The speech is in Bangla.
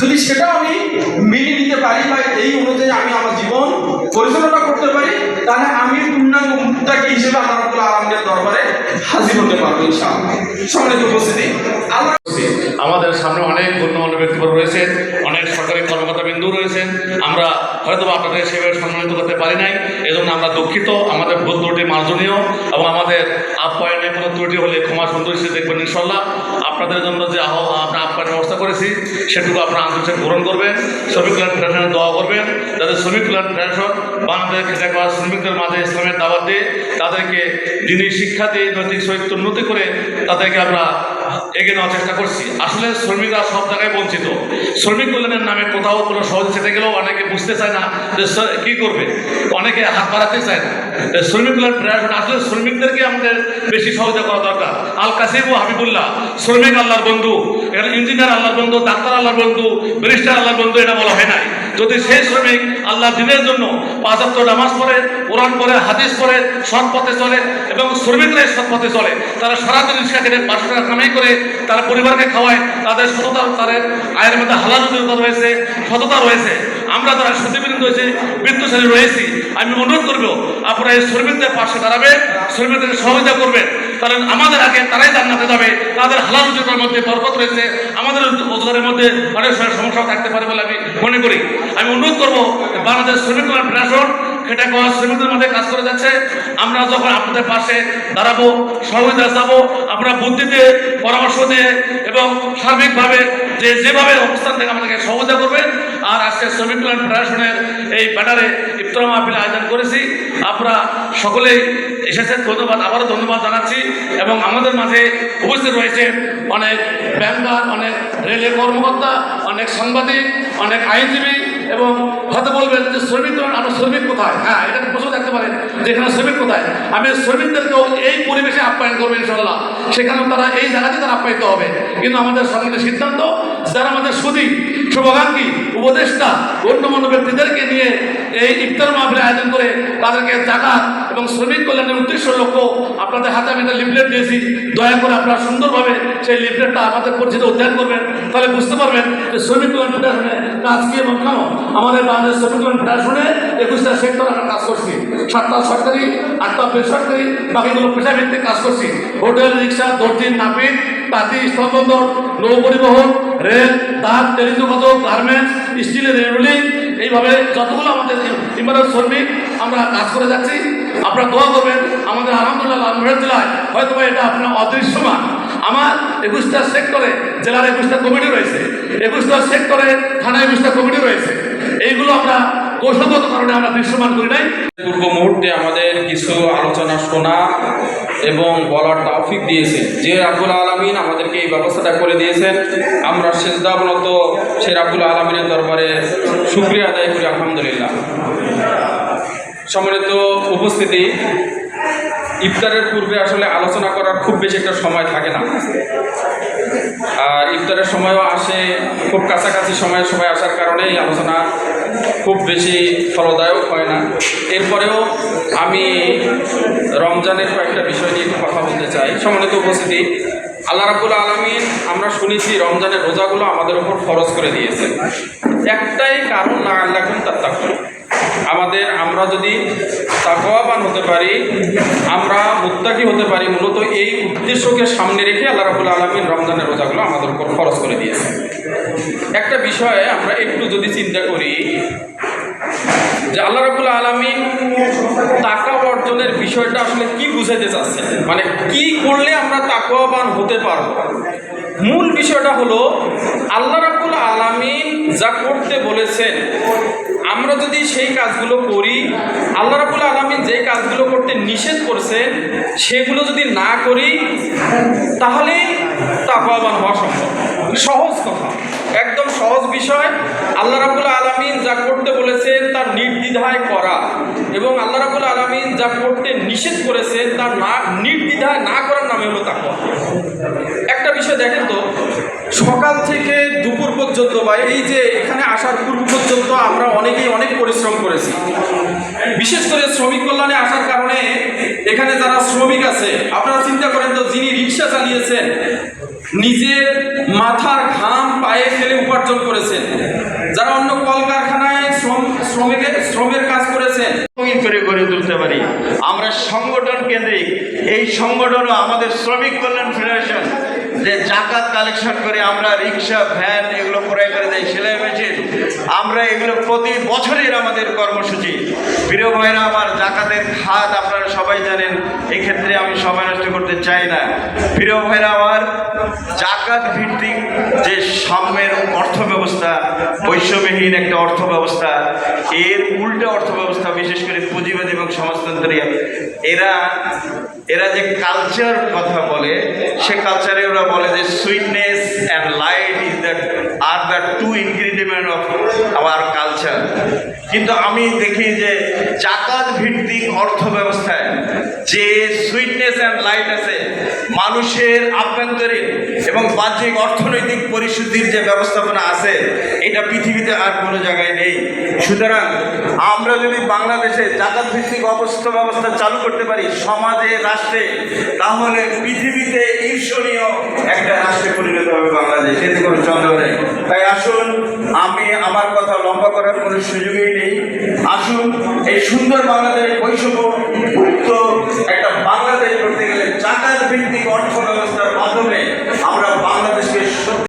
যদি সেটা আমি মেনে নিতে পারি বা এই অনুযায়ী আমি আমার জীবন পরিচালনা করতে পারি, তাহলে আমি পূর্ণাঙ্গ মুক্তাকে হিসেবে আমার রব্বুল আলমের দরবারে হাজির হতে পারব ইনশাআল্লাহ। সামনে উপস্থিতি, আল্লাহ আমাদের সামনে অনেক গণ্যমান্য ব্যক্তিবর্গ রয়েছেন, অনেক সরকারি কর্মকর্তা বিন্দু রয়েছেন। আমরা হয়তো আপনাদের সেভাবে সম্মানিত করতে পারি নাই। এজন্য আমরা দুঃখিত। আমাদের ভুল ত্রুটি মার্জনীয় এবং আমাদের আপ্যায়নে কোনো ত্রুটি হলে ক্ষমা সুন্দর হিসেবে দেখবেন ইনশাল্লাহ আপনাদের জন্য যে আহ, আমরা আপ্যায়নের ব্যবস্থা করেছি, সেটুকু আপনারা আন্তর্জাতিক গ্রহণ করবেন। শ্রমিক কল্যাণ ফেডারেশনের দোয়া করবেন। যাতে শ্রমিক কল্যাণ ফেডারেশন বাংলাদেশ খেটে খাওয়া শ্রমিকদের মাঝে ইসলামের দাওয়াত দিয়ে। তাদেরকে দিনই শিক্ষা দিয়ে, নৈতিক চরিত্র উন্নতি করে তাদেরকে আমরা এগিয়ে নেওয়ার চেষ্টা করছি। আসলে শ্রমিকরা সব জায়গায় বঞ্চিত। শ্রমিক কল্যাণের নামে কোথাও কোনো সহজ সেটে গেলেও অনেকে বুঝতে চায় না যে কি করবে। অনেকে হাত বাড়াতে চায় না। শ্রমিক কল্যাণ ফেডারেশন আসলে শ্রমিকদেরকে আমাদের বেশি সহযোগিতা করা দরকার। আল কাসিব ও হাবিবুল্লাহ, শ্রমিক আল্লাহর বন্ধু, এখানে ইঞ্জিনিয়ার আল্লাহর বন্ধু, ডাক্তার আল্লাহর বন্ধু, ব্যারিস্টার আল্লাহর বন্ধু, এটা বলা হয় নাই। যদি সেই শ্রমিক আল্লাহ দিনের জন্য পাঁচাত্ত নামাজ পড়ে, কোরআন পড়ে, হাদিস পড়ে সৎ পথে চলে এবং শ্রমিকরা সৎ পথে চলে, তারা সারাদিন রিক্সা কেটে পাঁচশো টাকা কামাই করে তারা পরিবারকে খাওয়ায়, তাদের সততা, তাদের আয়ের মধ্যে হালাল রয়েছে, সততা রয়েছে। আমরা যারা সতীবৃন্দ হয়েছে বৃত্তশালী রয়েছি, আমি অনুরোধ করব, আপনারা এই শ্রমিকদের পাশে দাঁড়াবেন, শ্রমিকদের সহযোগিতা করবেন। কারণ আমাদের আগে তারাই জান্নাতে যাবে। তাদের হালাল উদ্যোগের মধ্যে বরকত রয়েছে। আমাদের রোজগারের মধ্যে অনেক সময় সমস্যা থাকতে পারে বলে আমি মনে করি। আমি অনুরোধ করব, বাংলাদেশ শ্রমিক কল্যাণ ফেডারেশন সেটা খাওয়া শ্রমিকদের মধ্যে কাজ করে যাচ্ছে। আমরা যখন আপনাদের পাশে দাঁড়াবো, সহযোগিতা যাব আমরা বুদ্ধি দিয়ে পরামর্শ দিয়ে এবং সার্বিকভাবে যে যেভাবে অবস্থান থেকে আমাদেরকে সহযোগিতা করবেন, আর আজকে শ্রমিক কল্যাণ ফেডারেশনের এই ব্যাটারে ইফতার মাহফিল আয়োজন করেছি। আপনারা সকলেই এসেছেন, ধন্যবাদ, আবারও ধন্যবাদ জানাচ্ছি। এবং আমাদের মাঝে উপস্থিত রয়েছে অনেক ব্যাংকার, অনেক রেলের কর্মকর্তা, অনেক সাংবাদিক, অনেক আইনজীবী এবং হয়তো বলবেন যে শ্রমিক তো শ্রমিক কোথায়? হ্যাঁ এটা প্রশ্ন থাকতে পারে যে এখানে শ্রমিক কোথায়? আমি শ্রমিকদেরকেও এই পরিবেশে আপ্যায়ন করব ইনশাল্লাহ সেখানেও তারা এই জায়গাতে তারা আপ্যায়িত হবে। কিন্তু আমাদের সরকারের সিদ্ধান্ত, যারা আমাদের সুদী, শুভাকাঙ্ক্ষী উপদেষ্টা, গণ্যমান্য ব্যক্তিদেরকে নিয়ে এই ইফতার মাহফিল আয়োজন করে তাদেরকে জাকাত এবং শ্রমিক কল্যাণের উদ্দেশ্য লক্ষ্য আপনাদের হাতে আমি একটা লিফলেট দিয়েছি। দয়া করে আপনারা সুন্দরভাবে সেই লিফলেটটা আমাদের পরিচিত অধ্যয়ন করবেন। তাহলে বুঝতে পারবেন যে শ্রমিক কল্যাণ ফেডারেশনে কাজ কি এবং কেন? আমাদের বাংলাদেশ শ্রমিক কল্যাণ ফেডারেশনে একুশটা সেক্টর আমরা কাজ করছি। সাতটা সরকারি, আটটা বেসরকারি, বাকিগুলো পেশাভিত্তিক কাজ করছি। হোটেল, রিক্সা, দর্জি, নাপিত, তাঁতি, স্থলবন্দর, নৌ পরিবহন রেল, তার টেলিযোগাযোগ গার্মেন্টস, স্টিলের রেলগুলি, এইভাবে যতগুলো আমাদের ইমারত শ্রমিক আমরা কাজ করে যাচ্ছি, আপনারা দোয়া করবেন, আমাদের আলহামদুলিল্লাহ লালমোহর জেলায় হয়তো এটা আপনার অদৃশ্যমান। আমার একুশটা সেক্টরে, জেলার একুশটা কমিটি রয়েছে, একুশটা সেক্টরে থানা একুশটা কমিটি রয়েছে। এইগুলো আমরা কৌশলগত কারণে আমরা দৃশ্যমান করি নাই। পূর্ব মুহূর্তে আমাদের কিছু আলোচনা শোনা এবং বলার তৌফিক দিয়েছেন। যে রাব্বুল আলমিন আমাদেরকে এই ব্যবস্থাটা করে দিয়েছেন, আমরা সেজদাবনত সেই রাব্বুল আলমিনের দরবারে শুক্রিয়া আদায় করি, আলহামদুলিল্লাহ। সম্মানিত উপস্থিতি, ইফতারের পূর্বে আসলে আলোচনা করার খুব বেশি একটা সময় থাকে না। আর ইফতারের সময়ও আসে, খুব কাছাকাছি সময়ে সবাই আসার কারণে এই আলোচনা খুব বেশি ফলদায়ক হয় না। এরপরেও আমি রমজানের কয়েকটা বিষয় নিয়ে একটু কথা বলতে চাই। সম্মানিত উপস্থিতি, আল্লাহ রাবুল আলমিন, আমরা শুনেছি রমজানের রোজাগুলো আমাদের উপর ফরজ করে দিয়েছে একটাই কারণ না আল্লাহ তার তাকুন আমাদের আমরা যদি তাকওয়াবান হতে পারি, আমরা মুত্তাকি হতে পারি, মূলত এই উদ্দেশ্যকে সামনে রেখে আল্লাহ রাবুল আলমিন রমজানের রোজাগুলো আমাদের উপর খরচ করে দিয়েছে একটা বিষয়ে আমরা একটু যদি চিন্তা করি, যে আল্লাহ রাবুল আলমিন টাকা অর্জনের বিষয়টা আসলে কি বুঝাইতে চাচ্ছেন? মানে কি করলে আমরা তাকওয়াবান হতে পারব? মূল বিষয়টা হলো, আল্লাহ রাবুল আলমিন যা করতে বলেছেন আমরা যদি সেই কাজগুলো করি, আল্লাহ রাবুল আলমিন যে কাজগুলো করতে নিষেধ করছেন, সেগুলো যদি না করি, তাহলে তাকওয়াবান হওয়া সম্ভব। সহজ কথা। একদম সহজ বিষয়। আল্লাহ রাবুল আলমিন যা করতে বলেছেন, তার নির্দ্বিধায় করা। এবং আল্লাহ রাবুল আলমিন যা করতে নিষেধ করেছেন, তার না, নির্দ্বিধায় না করার নামে হলো তাকওয়া। একটা বিষয় দেখেন তো, সকাল থেকে দুপুর পর্যন্ত বা এই যে এখানে আসার পূর্ব পর্যন্ত আমরা অনেকেই অনেক পরিশ্রম করেছি। বিশেষ করে শ্রমিক কল্যাণে আসার কারণে এখানে যারা শ্রমিক আছে, আপনারা চিন্তা করেন তো, যিনি রিক্সা চালিয়েছেন, নিজের মাথার ঘাম পায়ে ফেলে উপার্জন করেছেন। যারা অন্য কলকারখানায় শ্রম শ্রমিকের শ্রমের কাজ করেছেন। করে তুলতে পারি। আমরা সংগঠন কেন্দ্রিক, এই সংগঠনও আমাদের শ্রমিক কল্যাণ ফেডারেশন, যে জাকাত কালেকশন করে আমরা রিক্সা, ভ্যান এগুলো ক্রয় করে দেয় মেশিন আমরা এগুলো প্রতি বছরের আমাদের কর্মসূচি। প্রিয় ভাইরা আমার জাকাতের খাত আপনারা সবাই জানেন, এক্ষেত্রে আমি সময় নষ্ট করতে চাই না। প্রিয় ভাইরা আমার জাকাত ভিত্তিক যে সাম্যের অর্থ ব্যবস্থা বৈষম্যহীন একটা অর্থ ব্যবস্থা এর উল্টো অর্থ ব্যবস্থা বিশেষ করে পুঁজিবাদী এবং সমাজতন্ত্রীয় এরা এরা যে কালচার কথা বলে, সে কালচারে ওরা বলে যে sweetness and light is that R the two ingredient of our culture কিন্তু আমি দেখি যে জাকাত ভিত্তিক অর্থ ব্যবস্থায় যে সুইটনেস অ্যান্ড লাইট আছে, মানুষের আভ্যন্তরীণ এবং বাহ্যিক অর্থনৈতিক পরিশুদ্ধির যে ব্যবস্থাপনা আছে, এটা পৃথিবীতে আর কোনো জায়গায় নেই। সুতরাং আমরা যদি বাংলাদেশে জাকাত ভিত্তিক অবস্থা ব্যবস্থা চালু করতে পারি, সমাজে, রাষ্ট্রে, তাহলে পৃথিবীতে ঈর্ষণীয় একটা রাষ্ট্রে পরিণত হবে বাংলাদেশ। এতে কোনো সন্দেহ নেই। তাই আসুন, আমি আমার কথা লম্বা করার কোনো সুযোগই নেই। আসুন, এই সুন্দর বাংলাদেশ বৈষম্য